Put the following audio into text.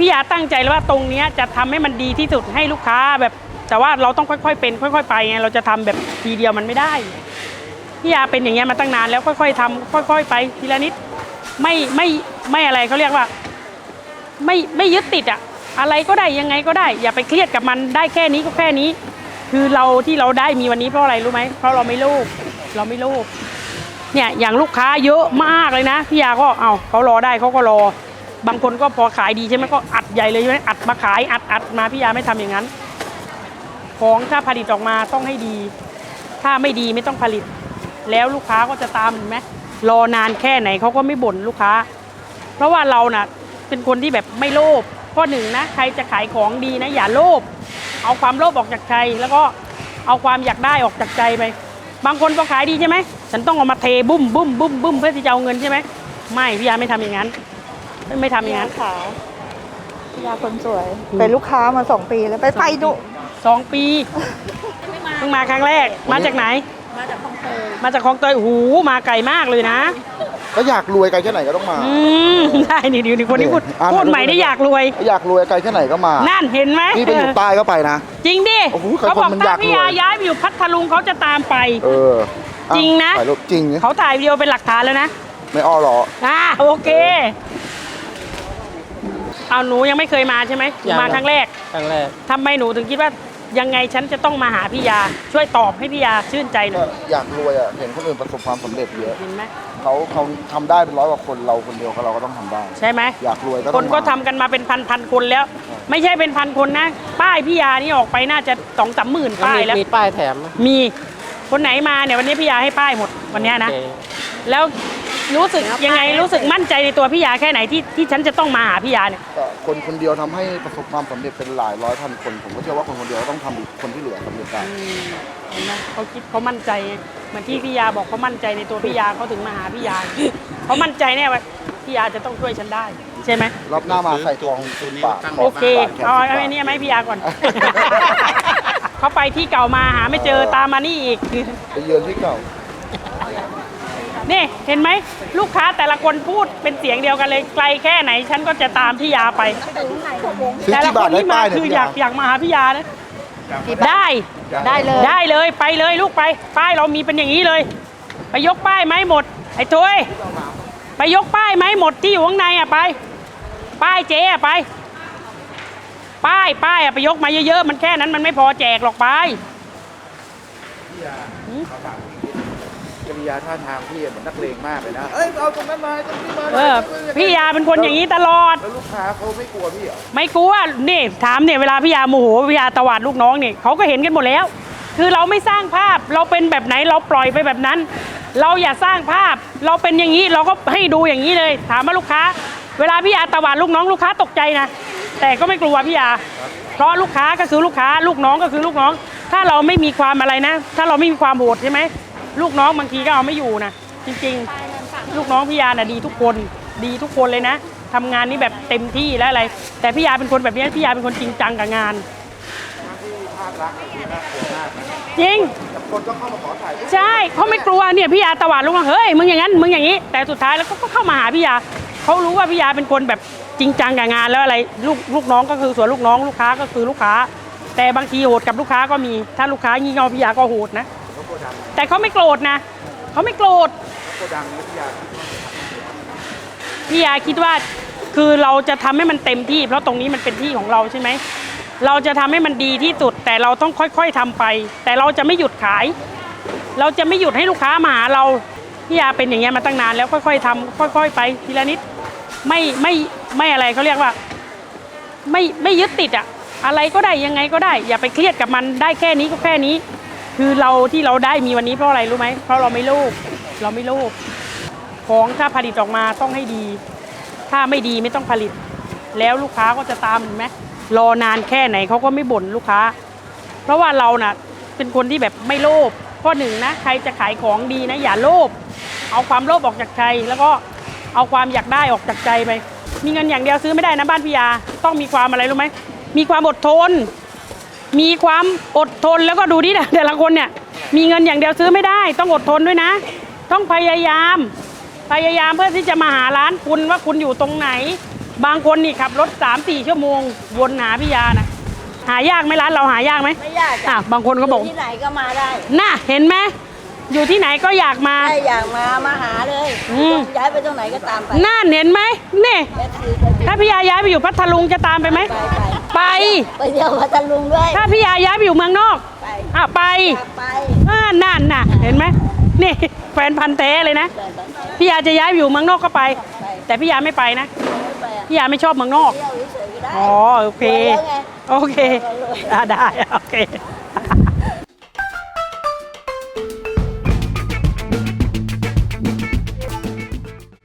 พี่ยาตั้งใจเลยว่าตรงนี้จะทำให้มันดีที่สุดให้ลูกค้าแบบ แต่ว่าเราต้องค่อยๆเป็น ค่อย ๆ ไปไงเราจะทำแบบทีเดียวมันไม่ได้พี่ยาเป็นอย่างเงี้ยมาตั้งนานแล้วค่อย ๆทำค่อย ๆ ไปทีละนิดไม่ไม่ไม่อะไรเขาเรียกว่า ไม่ไม่ยึดติดอะอะไรก็ได้ยังไงก็ได้ อย่าไปเครียดกับมันได้แค่นี้ก็แค่นี้ คือเราที่เราได้มีวันนี้เพราะอะไรรู้ไหมเพราะเราไม่โลภเราไม่โลภเนี่ยอย่างลูกค้าเยอะมากเลยนะพี่ยาก็เอาเขารอได้เขาก็รอ บางคนก็พอขายดีใช่ไหมก็อัดใหญ่เลยใช่ไหมอัดมาขายอัดอัดมาพี่ยาไม่ทำอย่างนั้น ของถ้าผลิตออกมาต้องให้ดี ถ้าไม่ดีไม่ต้องผลิต แล้วลูกค้าก็จะตามเห็นไหมรอนานแค่ไหนเขาก็ไม่บ่นลูกค้า เพราะว่าเราน่ะเป็นคนที่แบบไม่โลภข้อหนึ่งนะใครจะขายของดีนะ อย่าโลภเอาความโลภออกจากใจแล้วก็เอาความอยากได้ออกจากใจไป บางคนพอขายดีใช่ไหมฉันต้องเอามาเทบุ้มบุ้มบุ้มบุ้มเพื่อที่จะเอาเงินใช่ไหมไม่พี่ยาไม่ทำอย่างนั้น ไม่ไม่ทำอย่างนั้นขาวยาคนสวยอืมเป็นลูกค้ามาสองปีแล้วไปไปดุสองปีเพิ่งมาครั้งแรก มาจากไหน มาจากคลองเตยมาจากคลองเตยโอ้โหูมาไกลมากเลยนะก็อยากรวยไกลแค่ไหนก็ต้องมาอืมได้นี่ดิวนี่คนที่พูดอ่าพูดใหม่ได้อยากรวย อยากรวยไกลแค่ไหนก็มา นั่นเห็นไหมนี่ไปอยู่ใต้ก็ไปนะ จริงดิโอ้โหเขาบอกคนมันถ้ายากรวยพี่ยาย้ายไปอยู่พัทลุงเขาจะตามไป เอออ่จริงนะถ่ายรูปจริงเขาถ่ายวิดีโอเป็นหลักฐานแล้วนะ ไม่อ้อหรออ่าโอเค เอาหนูยังไม่เคยมาใช่ไหมหนูยัง มาครั้งแรกครั้งแรก ทำไมหนูถึงคิดว่ายังไงฉันจะต้องมาหาพี่ยา ช่วยตอบให้พี่ยาชื่นใจหน่ก็อยอยากรวยอะ เห็นคนอื่นประสบความสำเร็จเยอะเห็นไหมเขาเขาทำได้เป็นร้อยกว่าคนเราคนเดียวเราก็ต้องทำได้ ใช่ไหม อยากรวยก็คต้อนงก็มาทำกันมาเป็นพันพันๆคนแล้ว ไม่ใช่เป็นพันคนนะ ป้ายพี่ยานี่ออกไปน่าจะสองสามหมื่นป้ายมีแล้ว มีป้ายแถมมีคนไหนมาเนี่ยวันนี้พี่ยาให้ป้ายหมดวันเนี้ยนะ โอเคแล้ว รู้สึกยังไงรู้สึกมั่นใจในตัวพี่ยาแค่ไหนที่ที่ฉันจะต้องมาหาพี่ยาเนี่ยก็คนคนเดียวทำให้ประสบความสำเร็จเป็นหลายร้อยพันคน ผมก็เชื่อว่าคนคนเดียวต้องทำอีกคนที่เหลือสำเร็จได้ เห็นไหมเขาคิดเขามั่นใจไงเหมือนที่พี่ยาบอกเขามั่นใจในตัวพี่ยาเขาถึงมาหาพี่ยาเขามั่นใจแน่ว่าพี่ยาจะต้องช่วยฉันได้ ใช่ไหมรอบหน้ามาใส่ทองสิบบาทโอเคบาทแค่เอาสิบบาไอ้ทนี่ไหมพี่ยาก่อน เขาไปที่เก่ามาหาไม่เจอตามมานี่อีก ไปเยือนที่เก่า นี่เห็นไหมลูกค้าแต่ละคนพูดเป็นเสียงเดียวกันเลยไกลแค่ไหน ฉันก็จะตามพี่ยาไป ซื้อแต่ละกี่คบาทนได้ที่มาป้ายเนี่ยคือพี่อยากอยากมาหาพี่ยานะได้ ได้เลย ได้เลยไปเลยลูกไป ป้ายเรามีเป็นอย่างนี้เลย ไปยกป้ายไหมหมด ไอ้ตัวเอ้ยไปยกป้ายไหมหมดที่อยู่ข้างในอะไป ป้ายเจ๊อะไป ป้ายป้ายอะไปยกมาเยอะๆมันแค่นั้นมันไม่พอแจกหรอกไป จริยาท่าทางพี่เหมือนนักเลงมากเลยนะ เอ้ยเอาตรงนั้นมาตรงนี้มาเออพี่ยาเป็นคนอย่างนี้ตลอด แล้วลูกค้าเขาไม่กลัวพี่เหรอไม่กลัวนี่ถามเนี่ยเวลาพี่ยาโมโหพี่ยาตวาดลูกน้องเนี่ยเขาก็เห็นกันหมดแล้ว คือเราไม่สร้างภาพเราเป็นแบบไหนเราปล่อยไปแบบนั้น เราอย่าสร้างภาพ เราเป็นอย่างนี้เราก็ให้ดูอย่างนี้เลย ถามว่าลูกค้า เวลาพี่ยาตวาดลูกน้องลูกค้าตกใจนะแต่ก็ไม่กลัวพี่ยา เพราะลูกค้าก็คือลูกค้าลูกน้องก็คือลูกน้อง ถ้าเราไม่มีความอะไรนะ ถ้าเราไม่มีความโหดใช่ไหม ลูกน้องบางทีก็เอาไม่อยู่นะจริงๆ ลูกน้องพี่ยาน่ะดีทุกคนดีทุกคนเลยนะทำงานนี้แบบเต็มที่และอะไร แต่พี่ยาเป็นคนแบบนี้พี่ยาเป็นคนจริงจังกับงานจริงคนก็เข้ามาขอถ่ายใช่เขาไม่กลัวเนี่ยพี่ยาตวาดลูกน้องเฮ้ยมึงอย่างนั้นมึงอย่างนี้ แต่สุดท้ายแล้วก็ก็เข้ามาหาพี่ยาเขารู้ว่าพี่ยาเป็นคนแบบจริงจังกับงานแล้วอะไรลูกลูกน้องก็คือส่วนลูกน้องลูกค้าก็คือลูกค้า แต่บางทีโหดกับลูกค้าก็มีถ้าลูกค้างี่เง่าพี่ยาก็โหดนะ แต่เขาไม่โกรธนะเขาไม่โกรธโกดังนี้พี่ยาพี่ยาคิดว่าคือเราจะทำให้มันเต็มที่ เพราะตรงนี้มันเป็นที่ของเราใช่ไหมเราจะทำให้มันดีที่สุด แต่เราต้องค่อย ๆทำไป แต่เราจะไม่หยุดขาย เราจะไม่หยุดให้ลูกค้ามาหาเราพี่ยาเป็นอย่างเงี้ยมาตั้งนานแล้วค่อย ๆทำค่อย ๆ ไปทีละนิดไม่ไม่ไม่อะไรเขาเรียกว่า ไม่ไม่ยึดติดอะอะไรก็ได้ยังไงก็ได้ อย่าไปเครียดกับมันได้แค่นี้ก็แค่นี้ คือเราที่เราได้มีวันนี้เพราะอะไรรู้ไหมเพราะเราไม่โลภเราไม่โลภของถ้าผลิตออกมาต้องให้ดี ถ้าไม่ดีไม่ต้องผลิต แล้วลูกค้าก็จะตามเห็นไหมรอนานแค่ไหนเขาก็ไม่บ่นลูกค้า เพราะว่าเราน่ะเป็นคนที่แบบไม่โลภข้อหนึ่งนะใครจะขายของดีนะ อย่าโลภเอาความโลภออกจากใจแล้วก็เอาความอยากได้ออกจากใจไป มีเงินอย่างเดียวซื้อไม่ได้นะบ้านพิยาต้องมีความอะไรรู้ไหมมีความอดทน มีความอดทนแล้วก็ดูดิแต่ละคนเนี่ยมีเงินอย่างเดียวซื้อไม่ได้ ต้องอดทนด้วยนะ ต้องพยายาม พยายามเพื่อที่จะมาหาร้านคุณว่าคุณอยู่ตรงไหน บางคนนี่ขับรถสามสี่ชั่วโมง วนหาพี่ยานะหายากไหมร้านเราหายากไหมไม่ยากอะจ้ะบางคนก็บอกยู่ที่ไหนก็มาได้ น่ะเห็นไหมอยู่ที่ไหนก็อยากมาใครอยากมามาหาเลยอืมย้ายไปตรงไหนก็ตามไปน่าเห็นไหมนี่เอฟซีไปถ้าพี่ยาย้ายไปอยู่พัทลุงจะตามไปไหม ไปไป ไปเที่ยวพัทลุงด้วยถ้าพี่ยาย้ายไปอยู่เมืองนอกไปอะไปอยากไปอ่านั่นน่ะ เห็นไหมนี่ แฟนพันธ์แท้เลยนะเดินไปไปพี่ยาจะย้ายไปอยู่เมืองนอกก็ไปไป แต่พี่ยาไม่ไปนะไม่ไปอะพี่ยาไม่ชอบเมืองนอก เที่ยวเฉยๆก็ได้อ๋อโอเคไปแล้วไง โอเคอะได้ โอเค